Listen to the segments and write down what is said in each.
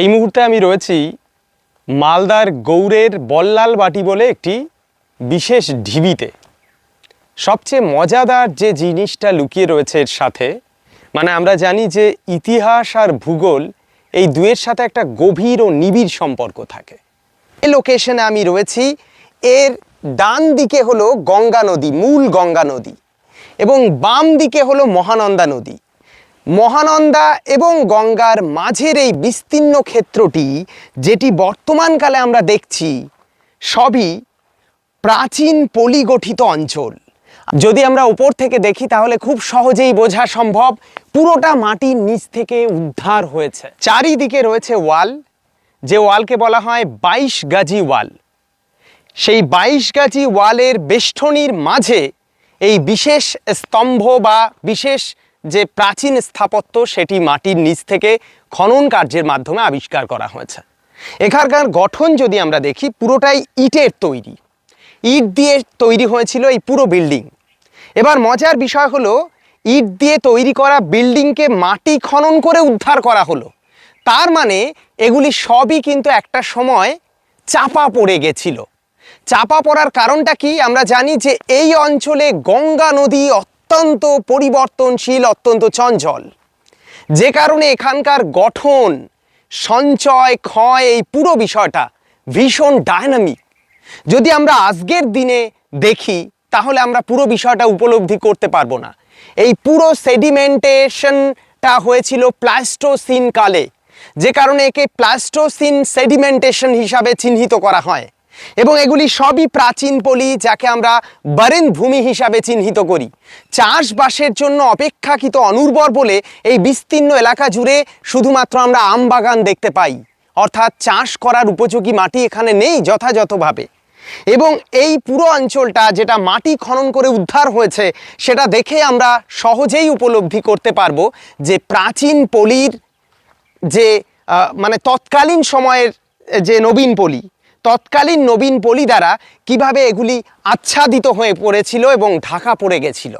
এই মুহূর্তে আমি রয়েছি মালদার গৌড়ের বল্লাল বাটি বলে একটি বিশেষ ঢিবিতে। সবচেয়ে মজাদার যে জিনিসটা লুকিয়ে রয়েছে এর সাথে মানে আমরা জানি যে ইতিহাস আর ভূগোল এই দুয়ের সাথে একটা গভীর ও নিবিড় সম্পর্ক থাকে। এই লোকেশনে আমি রয়েছি, এর ডান দিকে হলো গঙ্গা নদী, মূল গঙ্গা নদী এবং বাম দিকে হলো মহানন্দা নদী। মহানন্দা এবং গঙ্গার মাঝের এই বিস্তীর্ণ ক্ষেত্রটি, যেটি বর্তমানকালে আমরা দেখছি, সবই প্রাচীন পলিগঠিত অঞ্চল। যদি আমরা উপর থেকে দেখি, তাহলে খুব সহজেই বোঝা সম্ভব, পুরোটা মাটির নিচ থেকে উদ্ধার হয়েছে। চারিদিকে রয়েছে ওয়াল, যে ওয়ালকে বলা হয় বাইশ গাজি ওয়াল। সেই বাইশ গাজি ওয়ালের বেষ্টনীর মাঝে এই বিশেষ স্তম্ভ বা বিশেষ যে প্রাচীন স্থাপত্য সেটি মাটির নিচ থেকে খনন কার্যের মাধ্যমে আবিষ্কার করা হয়েছে। এখানকার গঠন যদি আমরা দেখি, পুরোটাই ইটের তৈরি। ইট দিয়ে তৈরি হয়েছিল এই পুরো বিল্ডিং। এবার মজার বিষয় হলো, ইট দিয়ে তৈরি করা বিল্ডিংকে মাটি খনন করে উদ্ধার করা হলো। তার মানে এগুলি সবই কিন্তু একটা সময় চাপা পড়ে গেছিল। চাপা পড়ার কারণটা কি? আমরা জানি যে এই অঞ্চলে গঙ্গা নদী অত্যন্ত পরিবর্তনশীল, অত্যন্ত চঞ্চল। যে কারণে এখানকার গঠন, সঞ্চয়, ক্ষয় এই পুরো বিষয়টা ভীষণ ডায়নামিক যদি আমরা আজকের দিনে দেখি, তাহলে আমরা পুরো বিষয়টা উপলব্ধি করতে পারব না। এই পুরো সেডিমেন্টেশনটা হয়েছিল প্লাস্টোসিন কালে, যে কারণে একে প্লাস্টোসিন সেডিমেন্টেশন হিসাবে চিহ্নিত করা হয়। এবং এগুলি সবই প্রাচীন পলি যাকে আমরা বারেন ভূমি হিসাবে চিহ্নিত করি। চাষবাসের জন্য অপেক্ষাকৃত অনুর্বর বলে এই বিস্তীর্ণ এলাকা জুড়ে শুধুমাত্র আমরা আম বাগান দেখতে পাই। অর্থাৎ চাষ করার উপযোগী মাটি এখানে নেই যথাযথভাবে। এবং এই পুরো অঞ্চলটা যেটা মাটি খনন করে উদ্ধার হয়েছে, সেটা দেখে আমরা সহজেই উপলব্ধি করতে পারব যে প্রাচীন পলির যে মানে তৎকালীন সময়ের যে নবীন পলি তৎকালীন নবীন পলি দ্বারা কীভাবে এগুলি আচ্ছাদিত হয়ে পড়েছিল এবং ঢাকা পড়ে গেছিল।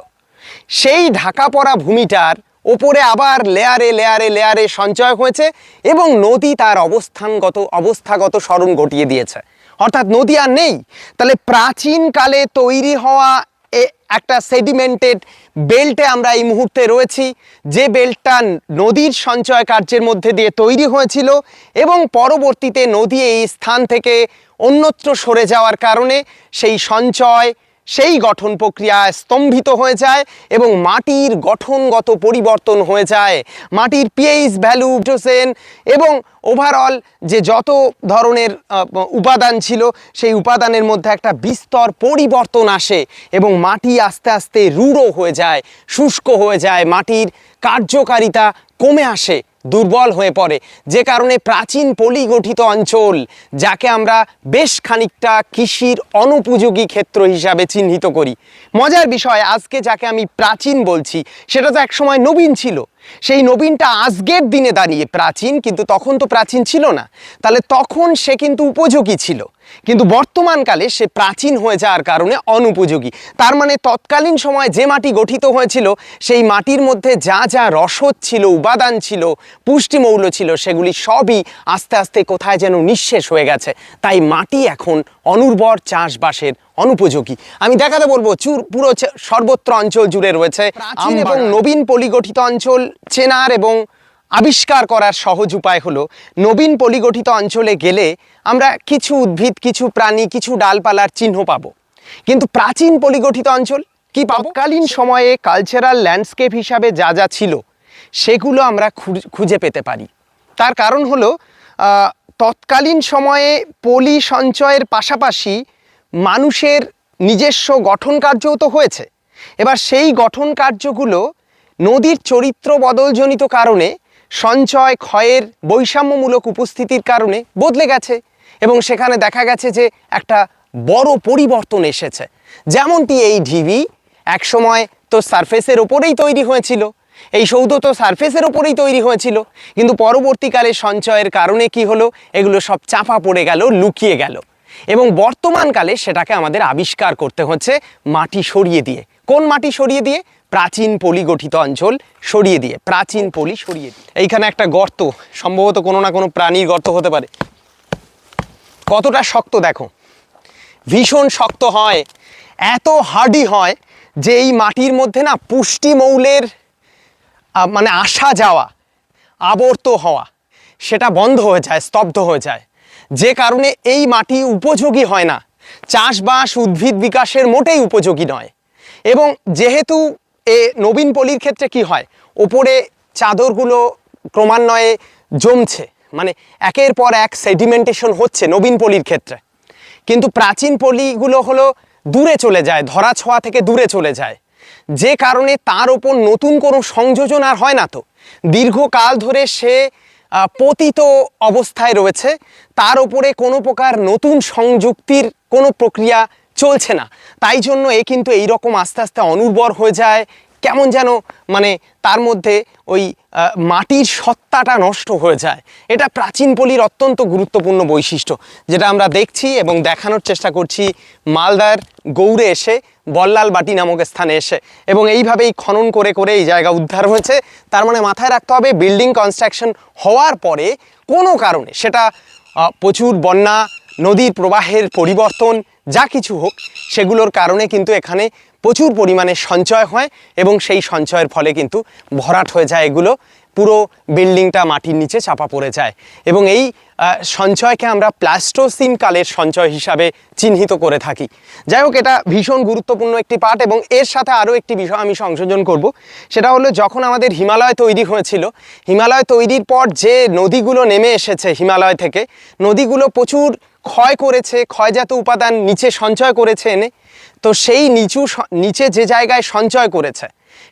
সেই ঢাকা পড়া ভূমিটার ওপরে আবার লেয়ারে লেয়ারে লেয়ারে সঞ্চয় হয়েছে এবং নদী তার অবস্থানগত, অবস্থাগত স্মরণ ঘটিয়ে দিয়েছে। অর্থাৎ নদী আর নেই। তাহলে প্রাচীনকালে তৈরি হওয়া একটা সেডিমেন্টেড বেল্টে আমরা এই মুহূর্তে রয়েছি। যে বেল্টটা নদীর সঞ্চয় কার্যের মধ্যে দিয়ে তৈরি হয়েছিল এবং পরবর্তীতে নদী এই স্থান থেকে অন্যত্র সরে যাওয়ার কারণে সেই সঞ্চয় সেই গঠন প্রক্রিয়া স্তম্ভিত হয়ে যায় এবং মাটির গঠনগত পরিবর্তন হয়ে যায়। মাটির পিএইচ ভ্যালু ডোসেন এবং ওভারঅল যে যত ধরনের উপাদান ছিল, সেই উপাদানের মধ্যে একটা বিস্তর পরিবর্তন আসে এবং মাটি আস্তে আস্তে রূঢ় হয়ে যায়, শুষ্ক হয়ে যায়, মাটির কার্যকারিতা কমে আসে। দুর্বল হয়ে পড়ে। যে কারণে প্রাচীন পলি গঠিত অঞ্চল, যাকে আমরা বেশ খানিকটা কৃষির অনুপযোগী ক্ষেত্র হিসাবে চিহ্নিত করি। মজার বিষয়, আজকে যাকে আমি প্রাচীন বলছি, সেটা তো একসময় নবীন ছিল। সেই নবীনটা আজকের দিনে দাঁড়িয়ে প্রাচীন, কিন্তু তখন তো প্রাচীন ছিল না। তাহলে তখন সে কিন্তু উপযোগী ছিল। কিন্তু বর্তমানকালে সে প্রাচীন হয়ে যাওয়ার কারণে অনুপযোগী। তার মানে তৎকালীন সময় যে মাটি গঠিত হয়েছিল সেই মাটির মধ্যে যা যা রসদ ছিল উপাদান ছিল পুষ্টিমৌল ছিল সেগুলি সবই আস্তে আস্তে কোথায় যেন নিঃশেষ হয়ে গেছে। তাই মাটি এখন অনুর্বর চাষবাসের অনুপযোগী। আমি দেখাতে বলব চুর পুরো সর্বত্র অঞ্চল জুড়ে রয়েছে এবং নবীন পলিগঠিত অঞ্চল চেনার এবং আবিষ্কার করার সহজ উপায় হলো, নবীন পলিগঠিত অঞ্চলে গেলে আমরা কিছু উদ্ভিদ, কিছু প্রাণী, কিছু ডালপালার চিহ্ন পাবো। কিন্তু প্রাচীন পলিগঠিত অঞ্চল কি পাবো? কালীন সময়ে কালচারাল ল্যান্ডস্কেপ হিসাবে যা যা ছিল, সেগুলো আমরা খুঁজ- পেতে পারি। তার কারণ হলো তৎকালীন সময়ে পলি সঞ্চয়ের পাশাপাশি মানুষের নিজস্ব গঠন কার্যও তো হয়েছে। এবার সেই গঠন কার্যগুলো নদীর চরিত্র বদলজনিত কারণে সঞ্চয়, ক্ষয়ের বৈষম্যমূলক উপস্থিতির কারণে বদলে গেছে এবং সেখানে দেখা গেছে যে একটা বড় পরিবর্তন এসেছে। যেমনটি এই ঢিবি একসময় তো সারফেসের ওপরেই তৈরি হয়েছিল, এই সৌধ তো সারফেসের ওপরেই তৈরি হয়েছিল, কিন্তু পরবর্তীকালে সঞ্চয়ের কারণে কি হলো? এগুলো সব চাপা পড়ে গেল, লুকিয়ে গেল। এবং বর্তমানকালে সেটাকে আমাদের আবিষ্কার করতে হচ্ছে মাটি সরিয়ে দিয়ে। কোন মাটি সরিয়ে দিয়ে? প্রাচীন পলি গঠিত অঞ্চল সরিয়ে দিয়ে, প্রাচীন পলি সরিয়ে দিয়ে। এইখানে একটা গর্ত, সম্ভবত কোনো না কোনো প্রাণীর গর্ত হতে পারে। কতটা শক্ত দেখো। ভীষণ শক্ত হয়, এত হার্ডি হয় যে এই মাটির মধ্যে না পুষ্টি মৌলের মানে আসা যাওয়া, আবর্ত হওয়া, সেটা বন্ধ হয়ে যায়, স্তব্ধ হয়ে যায়। যে কারণে এই মাটি উপযোগী হয় না। চাষবাস উদ্ভিদ বিকাশের মোটেই উপযোগী নয়। এবং যেহেতু এ নবীন পলির ক্ষেত্রে কি হয়? ওপরে চাদরগুলো ক্রমান্বয়ে জমছে। মানে একের পর এক সেডিমেন্টেশন হচ্ছে নবীন পলির ক্ষেত্রে। কিন্তু প্রাচীন পলিগুলো হলো দূরে চলে যায়, ধরা ছোঁয়া থেকে দূরে চলে যায়। যে কারণে তার ওপর নতুন কোনো সংযোজন আর হয় না তো। দীর্ঘকাল ধরে সে পতিত অবস্থায় রয়েছে। তার ওপরে কোনো প্রকার নতুন সংযুক্তির কোনো প্রক্রিয়া চলছে না। তাই জন্য এ কিন্তু এই রকম আস্তে আস্তে অনুর্বর হয়ে যায়। কেমন যেন মানে তার মধ্যে ওই মাটির সত্তাটা নষ্ট হয়ে যায়। এটা প্রাচীন পলির অত্যন্ত গুরুত্বপূর্ণ বৈশিষ্ট্য, যেটা আমরা দেখছি এবং দেখানোর চেষ্টা করছি মালদার গৌড়ে এসে, বল্লাল বাটি নামক স্থানে এসে। এবং এইভাবেই খনন করে করে এই জায়গা উদ্ধার হয়েছে। তার মানে মাথায় রাখতে হবে, বিল্ডিং কনস্ট্রাকশন হওয়ার পরে কোনো কারণে সেটা প্রচুর বন্যা নদীর প্রবাহের পরিবর্তন, যা কিছু হোক, সেগুলোর কারণে কিন্তু এখানে প্রচুর পরিমাণে সঞ্চয় হয় এবং সেই সঞ্চয়ের ফলে কিন্তু ভরাট হয়ে যায় এগুলো। পুরো বিল্ডিংটা মাটির নিচে চাপা পড়ে যায় এবং এই সঞ্চয়কে আমরা প্লাস্টোসিন কালের সঞ্চয় হিসাবে চিহ্নিত করে থাকি। যাই হোক, এটা ভীষণ গুরুত্বপূর্ণ একটি পার্ট এবং এর সাথে আরও একটি বিষয় আমি সংযোজন করব। সেটা হলো, যখন আমাদের হিমালয় তৈরি হয়েছিল, হিমালয় তৈরির পর যে নদীগুলো নেমে এসেছে হিমালয় থেকে, নদীগুলো প্রচুর ক্ষয় করেছে, ক্ষয়জাত উপাদান নিচে সঞ্চয় করেছে এনে তো সেই নিচু নিচে যে জায়গায় সঞ্চয় করেছে,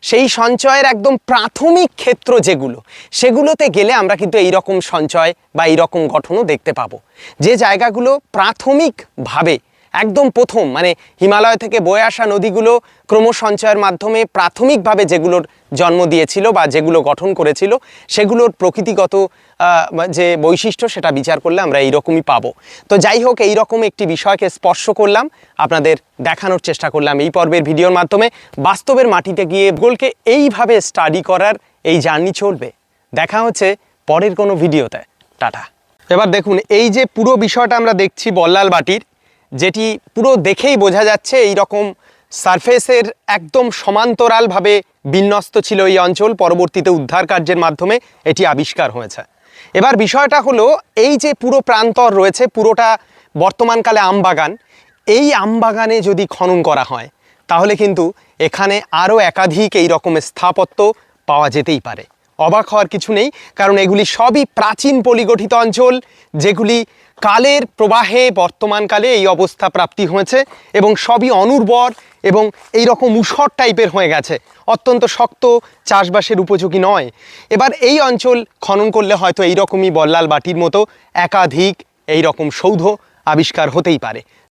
সেই সঞ্চয়ের একদম প্রাথমিক ক্ষেত্র যেগুলো, সেগুলোতে গেলে আমরা কিন্তু এই রকম সঞ্চয় বা এই রকম গঠনও দেখতে পাবো। যে জায়গাগুলো প্রাথমিকভাবে একদম প্রথম মানে হিমালয় থেকে বয়ে আসা নদীগুলো ক্রমসঞ্চয়ের মাধ্যমে প্রাথমিকভাবে যেগুলোর জন্ম দিয়েছিল বা যেগুলো গঠন করেছিল, সেগুলোর প্রকৃতিগত যে বৈশিষ্ট্য সেটা বিচার করলে আমরা এইরকমই পাবো। তো যাই হোক, এইরকম একটি বিষয়কে স্পর্শ করলাম, আপনাদের দেখানোর চেষ্টা করলাম এই পর্বের ভিডিওর মাধ্যমে। বাস্তবের মাটিতে গিয়ে গোলকে এইভাবে স্টাডি করার এই জার্নি চলবে। দেখা হচ্ছে পরের কোনো ভিডিওতে। টাটা। এবার দেখুন, এই যে পুরো বিষয়টা আমরা দেখছি বল্লাল বাটির যেটি পুরো দেখেই বোঝা যাচ্ছে এই রকম সারফেসের একদম সমান্তরালভাবে বিন্যস্ত ছিল এই অঞ্চল। পরবর্তীতে উদ্ধার কার্যের মাধ্যমে এটি আবিষ্কার হয়েছে। এবার বিষয়টা হলো, এই যে পুরো প্রান্তর রয়েছে, পুরোটা বর্তমানকালে আমবাগান, এই আমবাগানে যদি খনন করা হয়, তাহলে কিন্তু এখানে আরও একাধিক এই রকম স্থাপত্য পাওয়া যেতেই পারে। অবাক হওয়ার কিছু নেই, কারণ এগুলি সবই প্রাচীন পলিগঠিত অঞ্চল, যেগুলি কালের প্রবাহে বর্তমানকালে এই অবস্থা প্রাপ্তি হয়েছে এবং সবই অনুর্বর এবং এই রকম উষর টাইপের হয়ে গেছে। অত্যন্ত শক্ত, চাষবাসের উপযোগী নয়। এবার এই অঞ্চল খনন করলে হয়তো এই রকমই বল্লাল বাটির মতো একাধিক এই রকম সৌধ আবিষ্কার হতেই পারে।